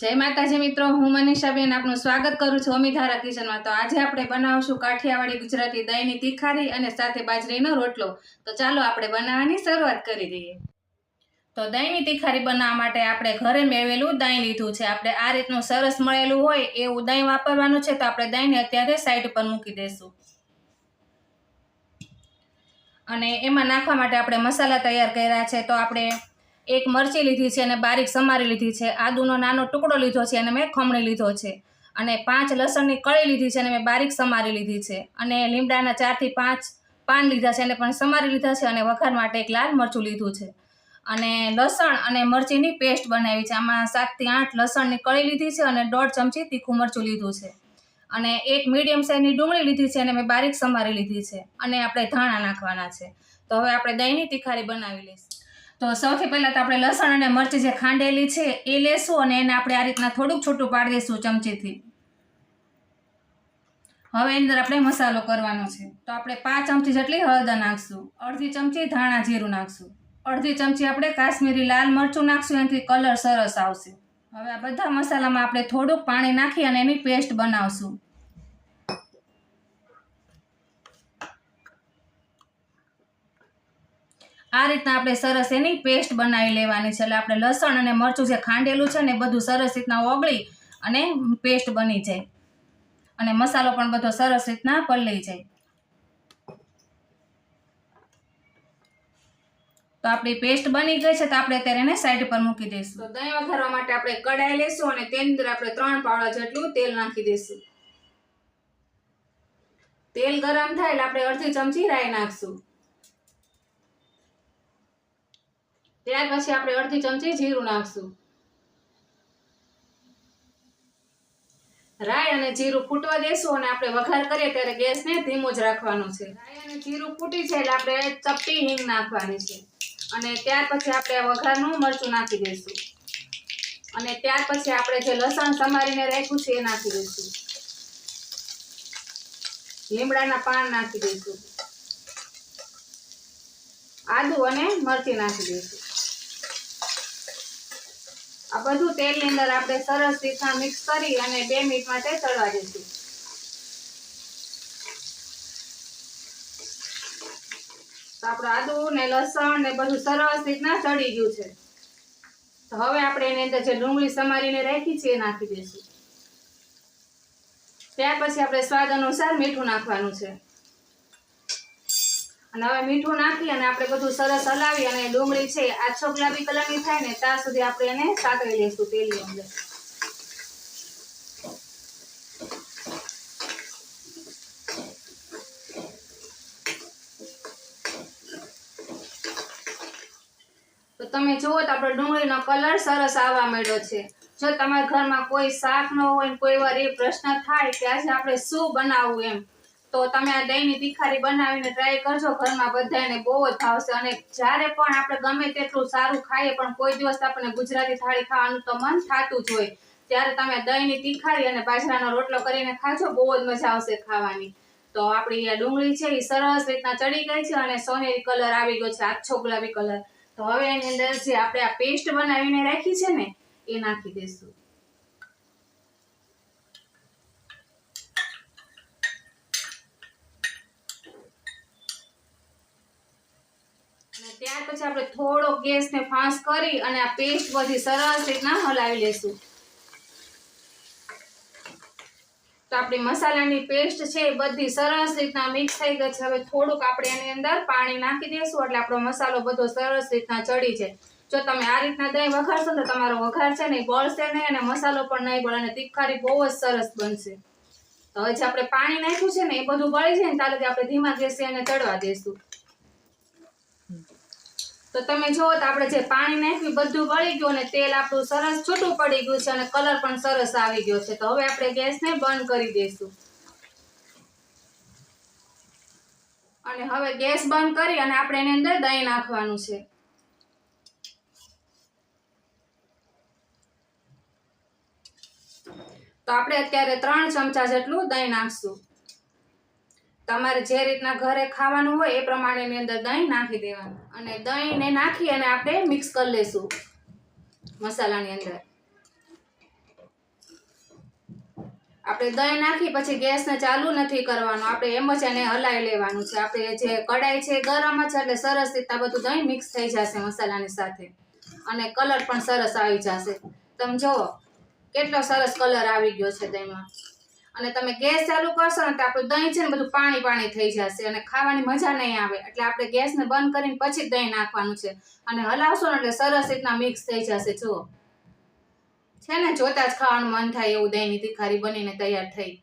જય માતાજી મિત્રો, હું મનીષાબેન આપનું સ્વાગત કરું છું અમિધારા કિચનમાં. તો આજે આપણે બનાવશું કાઠિયાવાડી ગુજરાતી દહીંની તીખારી અને સાથે બાજરીનો રોટલો. તો ચાલો આપણે બનાવવાની શરૂઆત કરી દઈએ. તો દહીંની તીખારી બનાવવા માટે આપણે ઘરે મેળવેલું દહીં લીધું છે. આપણે આ રીતનું સરસ મળેલું હોય એવું દહીં વાપરવાનું છે, તો આપણે દહીંને અત્યારે સાઈડ પર મૂકી દઈશું અને એમાં નાખવા માટે આપણે મસાલા તૈયાર કર્યા છે. તો આપણે એક મરચી લીધી છે અને બારીક સમારી લીધી છે. આદુનો નાનો ટુકડો લીધો છે અને મેં ખમણી લીધો છે. અને પાંચ લસણની કળી લીધી છે અને મેં બારીક સમારી લીધી છે. અને લીમડાના ચારથી પાંચ પાન લીધા છે અને પણ સમારી લીધા છે અને વઘાર માટે એક લાલ મરચું લીધું છે. અને લસણ અને મરચીની પેસ્ટ બનાવી છે. આમાં સાતથી આઠ લસણની કળી લીધી છે અને દોઢ ચમચી તીખું મરચું લીધું છે. અને એક મીડિયમ સાઇઝની ડુંગળી લીધી છે અને મેં બારીક સમારી લીધી છે. અને આપણે ધાણા નાખવાના છે. તો હવે આપણે દહીંની તીખારી બનાવી લઈશું. તો સૌથી પહેલાં તો આપણે લસણ અને મરચી જે ખાંડેલી છે, એ લેશું અને એને આપણે આ રીતના થોડુંક છૂટું પાડી દઈશું ચમચીથી. હવે એની અંદર આપણે મસાલો કરવાનો છે. તો આપણે પાંચ ચમચી જેટલી હળદર નાખશું, અડધી ચમચી ધાણા જીરું નાખશું, અડધી ચમચી આપણે કાશ્મીરી લાલ મરચું નાખશું, એનાથી કલર સરસ આવશે. હવે આ બધા મસાલામાં આપણે થોડુંક પાણી નાખી અને એની પેસ્ટ બનાવશું. આ રીતના આપણે સરસ એની પેસ્ટ બનાવી લેવાની છે. એટલે આપણે લસણ અને મરચું જે ખાંડેલું છે ને બધું સરસ રીતના ઓગળી અને પેસ્ટ બની જાય. અને મસાલો પણ બધો સરસ રીતના પલળી જાય. તો આપણી પેસ્ટ બની ગઈ છે તો આપણે અત્યારે એને સાઈડ પર મૂકી દઈશું. તો દહીં વઘારવા માટે આપણે કડાઈ લેશું અને તેની અંદર આપણે ત્રણ પાવડા જેટલું તેલ નાખી દઈશું. તેલ ગરમ થાય એટલે આપણે અડધી ચમચી રાઈ નાખશું. ત્યાર પછી આપણે અડધી ચમચી જીરું નાખશું. રાય અને જીરું ફૂટવા દેશું અને આપણે વઘાર કરીએ ત્યારે ગેસને ધીમો જ રાખવાનો છે. રાય અને જીરું ફૂટી છે એટલે આપણે ચપટી હિંગ નાખવાની છે. અને ત્યાર પછી આપણે વઘારનું મરચું નાખી દઈશું. અને ત્યાર પછી આપણે જે લસણ સમારીને રાખ્યું છે એ નાખી દઈશું. લીમડાના પાન નાખી દઈશું. આદુ અને મરચી નાખી દઈશું. આ બધું તેલની અંદર આપણે સરસ રીતના મિક્સ કરી અને બે મિનિટ માટે ચડવા દઈશું. તો આપણું આદુ ને લસણ ને બધું સરસ રીતના ચડી ગયું છે. તો હવે આપણે એની અંદર જે ડુંગળી સમારીને રાખી છે એ નાખી દઈશું. ત્યાર પછી આપણે સ્વાદ અનુસાર મીઠું નાખવાનું છે. અને હવે મીઠું નાખી અને આપણે બધું સરસ હલાવી અને ડુંગળી છે આછો ગુલાબી કલરની થાય ને, ત્યાં સુધી આપણે એને સાતળી લઈશું તેલની અંદર. તમે જુઓ તો આપણો ડુંગળીનો કલર સરસ આવવા માંડ્યો છે. જો તમારા ઘરમાં કોઈ શાક ન હોય કોઈ વાર એ પ્રશ્ન થાય કે આજે આપણે શું બનાવવું એમ. તો તમે આ દહીંની તીખારી બનાવીને ટ્રાય કરજો. ઘરમાં બધાને બહુ જ ભાવશે અને જ્યારે પણ આપણે ગમે તેટલું સારું ખાઈએ, પણ કોઈ દિવસ આપણને ગુજરાતી થાળી ખાવાનું તો મન થતું જ હોય. ત્યારે તમે દહીંની તીખારી અને બાજરાનો રોટલો કરીને ખાજો, બહુ જ મજા આવશે ખાવાની. તો આપણી આ ડુંગળી છે એ સરસ રીતના ચડી ગઈ છે અને સોનેરી કલર આવી ગયો છે, આછો ગુલાબી કલર. તો હવે એની અંદર જે આપણે આ પેસ્ટ બનાવીને રાખી છે ને, એ નાખી દઈશું અને ત્યાર પછી આપણે થોડો ગેસને ફાંસ કરી અને આ પેસ્ટ બધી સરસ રીતના હલાવી લેશું. તો આપણી મસાલાની પેસ્ટ છે એ બધી સરસ રીતના મિક્સ થઈ ગઈ છે. હવે થોડુંક આપણે એની અંદર પાણી નાખી દઈશું એટલે આપણો મસાલો બધો સરસ રીતના ચડી જાય. જો તમે આ રીતના દહીં વઘારશો તો તમારો વઘાર છે ને એ બળશે નહીં અને મસાલો પણ નહીં બળે અને તીખારી બહુ જ સરસ બનશે. તો હવે જે આપણે પાણી નાખ્યું છે ને એ બધું બળી જાય ને ત્યારે આપણે ધીમા ગેસે એને ચડવા દઈશું તો તમે જુઓ તો આપણે જે પાણી નાખ્યું બધું વળી ગયું અને તેલ આપણું સરસ છૂટું પડી ગયું છે અને કલર પણ સરસ આવી ગયો છે. તો હવે આપણે ગેસને બંધ કરી દઈશું. અને હવે ગેસ બંધ કરી અને આપણે એની અંદર દહીં નાખવાનું છે. તો આપણે અત્યારે ત્રણ ચમચા જેટલું દહીં નાખશું. તમારે જે રીતના ઘરે ખાવાનું હોય એ પ્રમાણેની અંદર દહીં નાખી દેવાનું. અને દહીંને નાખી અને આપણે મિક્સ કરી લઈશું મસાલાની અંદર. આપણે દહીં નાખી પછી ગેસને ચાલુ નથી કરવાનું. આપણે એમ જ એને હલાવી લેવાનું છે. આપણે જે કઢાઈ છે ગરમ છે એટલે સરસ રીતના બધું દહીં મિક્સ થઈ જશે મસાલાની સાથે. અને કલર પણ સરસ આવી જશે. તમે જુઓ, કેટલો સરસ કલર આવી ગયો છે દહીંમાં. અને તમે ગેસ ચાલુ કરશો ને તો આપણું દહીં છે ને બધું પાણી પાણી થઈ જશે અને ખાવાની મજા નહીં આવે. એટલે આપણે ગેસને બંધ કરીને પછી દહીં નાખવાનું છે. અને હલાવશો ને એટલે સરસ રીતના મિક્સ થઈ જશે, જુઓ. છે ને? જોતા જ ખાવાનું મન થાય એવું દહીંની તીખારી બનીને તૈયાર થઈ.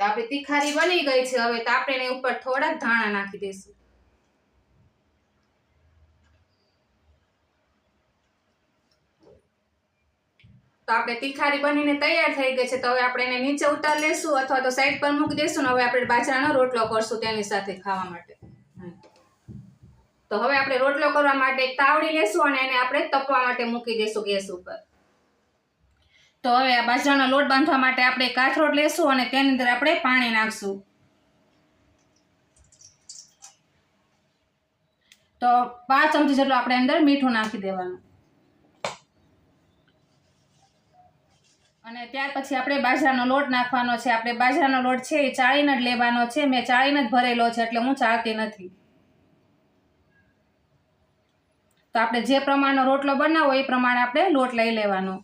તો આપણી તીખારી બની ગઈ છે. હવે તો આપણે એની ઉપર થોડાક ધાણા નાખી દઈશું. તો આપણે તીખારી બનીને તૈયાર થઈ ગઈ છે. તો હવે આપણે એને નીચે ઉતાર લેશું અથવા તો સાઈડ પર મૂકી દઈશું ને હવે આપણે બાજરાનો રોટલો કરશું તેની સાથે ખાવા માટે. તો હવે આપણે રોટલો કરવા માટે એક તાવડી લેશું અને એને આપણે તપવા માટે મૂકી દઈશું ગેસ ઉપર. તો હવે આ બાજરાનો લોટ બાંધવા માટે આપણે કાથરોટ લેશું અને તેની અંદર આપણે પાણી નાખશું. તો પાંચ ચમચી જેટલું આપણે અંદર મીઠું નાખી દેવાનું. અને ત્યાર પછી આપણે બાજરાનો લોટ નાખવાનો છે. આપણે બાજરાનો લોટ છે એ ચાળીને જ લેવાનો છે. મેં ચાળીને જ ભરેલો છે એટલે હું ચાળતી નથી. તો આપણે જે પ્રમાણનો રોટલો બનાવો એ પ્રમાણે આપણે લોટ લઈ લેવાનો.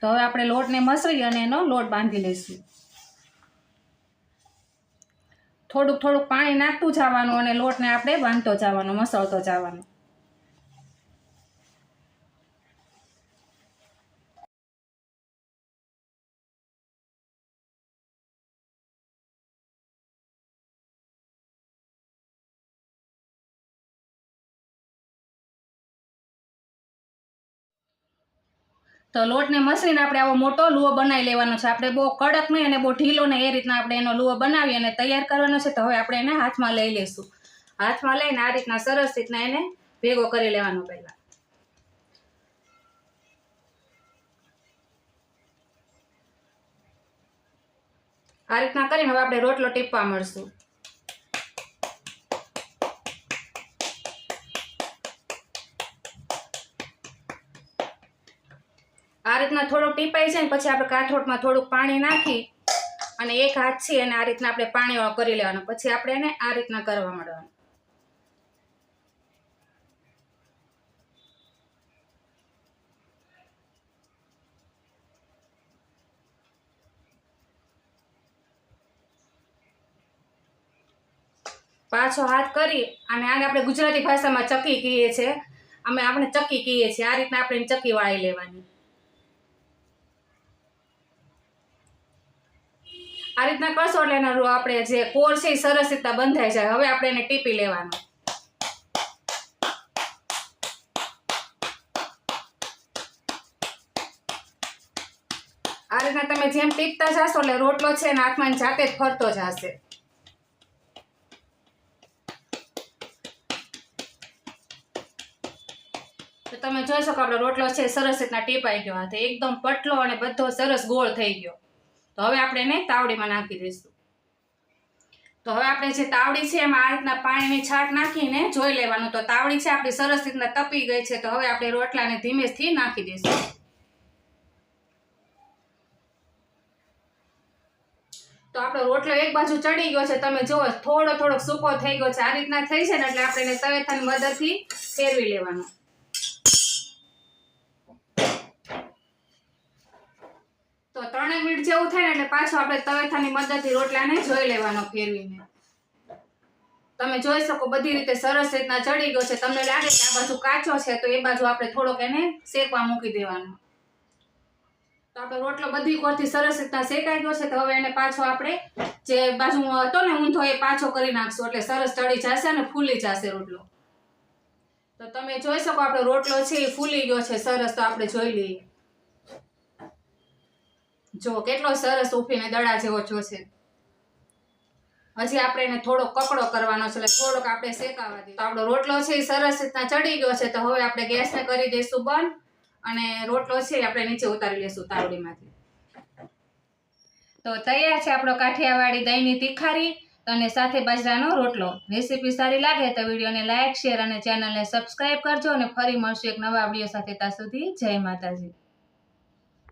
તો હવે આપણે લોટને મસળી અને એનો લોટ બાંધી લઈશું. થોડુંક થોડુંક પાણી નાખતું જવાનું અને લોટને આપણે બાંધતો જવાનો મસળતો જવાનો તો લોટને મસળીને આપણે આવો મોટો લુઓ બનાવી લેવાનો છે. આપણે બહુ કડક નહીં અને બહુ ઢીલો નહીં, એ રીતના આપણે એનો લુઓ બનાવી અને તૈયાર કરવાનો છે. તો હવે આપણે એને હાથમાં લઈ લઈશું હાથમાં લઈને આ રીતના સરસ રીતના એને ભેગો કરી લેવાનો પહેલાં. આ રીતના કરીને હવે આપણે રોટલો ટીપવા મળશું. આ રીતના થોડોક ટીપાઈ જાય ને પછી આપણે કાથરોટમાં થોડુંક પાણી નાખી અને એક હાથ છે અને આ રીતના આપણે પાણી કરી લેવાનું. પછી આપણે એને આ રીતના કરવા માંડવાનું. પાછો હાથ કરી અને આને આપણે ગુજરાતી ભાષામાં ચકી કહીએ છીએ. અમે આપણે ચકી કહીએ છીએ. આ રીતના આપણે ચકી વાળી લેવાની. આ રીતના કરશો એટલે એનો આપણે જે કોર છે એ સરસ રીતના બંધાઈ જાય. હવે આપણે એને ટીપી લેવાનું. આ રીતના તમે જેમ ટીપતા જાશો એટલે રોટલો છે ને હાથમાં જાતે જ ફરતો જશે. તો તમે જોઈ શકો, આપણો રોટલો છે સરસ રીતના ટીપાઈ ગયો હતો એકદમ પટલો અને બધો સરસ ગોળ થઈ ગયો. તો હવે આપણે એને તાવડીમાં નાખી દઈશું. તો હવે આપણે જે તાવડી છે એમાં આ રીતના પાણીની છાટ નાખીને જોઈ લેવાનું. તો તાવડી છે આપણી સરસ રીતના તપી ગઈ છે, તો હવે આપણે રોટલાને ધીમેથી નાખી દઈશું. તો આપણો રોટલો એક બાજુ ચડી ગયો છે, તમે જુઓ થોડો થોડોક સૂકો થઈ ગયો છે. આ રીતના થઈ છે ને એટલે આપણે એને તવેથાની મદદથી ફેરવી લેવાનું. તો ત્રણેક મિનિટ જેવું થાય ને એટલે પાછું આપણે તવેથાની મદદથી રોટલાને જોઈ લેવાનો ફેરવીને. તમે જોઈ શકો બધી રીતે સરસ રીતના ચડી ગયો છે. તમને લાગે કે આ બાજુ કાચો છે, તો એ બાજુ આપણે થોડોક એને શેકવા મૂકી દેવાનો. તો આપણે રોટલો બધી કોરથી સરસ રીતના શેકાઈ ગયો છે, તો હવે એને પાછો આપણે જે બાજુ હતો ને ઊંધો એ પાછો કરી નાખશું. એટલે સરસ ચડી જશે અને ફૂલી જશે રોટલો. તો તમે જોઈ શકો, આપણો રોટલો છે એ ફૂલી ગયો છે સરસ, તો આપણે જોઈ લઈએ. જો કેટલો સરસ ઉફીને દડા જેવો છે. હજી આપણે એને થોડોક કકડો કરવાનો છે થોડોક આપણે શેકાવા દઈએ. તો આપણો રોટલો છે એ સરસ રીતના ચડી ગયો છે, તો હવે આપણે ગેસને કરી દઈશું બંધ અને રોટલો છે આપણે નીચે ઉતારી લઈશું તાવડીમાંથી. તો તૈયાર છે આપણો કાઠિયાવાડી દહીંની તીખારી અને સાથે બાજરાનો રોટલો. રેસીપી સારી લાગે તો વિડીયોને લાઇક શેર અને ચેનલને સબસ્ક્રાઇબ કરજો અને ફરી મળશું એક નવા વીડિયો સાથે ત્યાં સુધી જય માતાજી.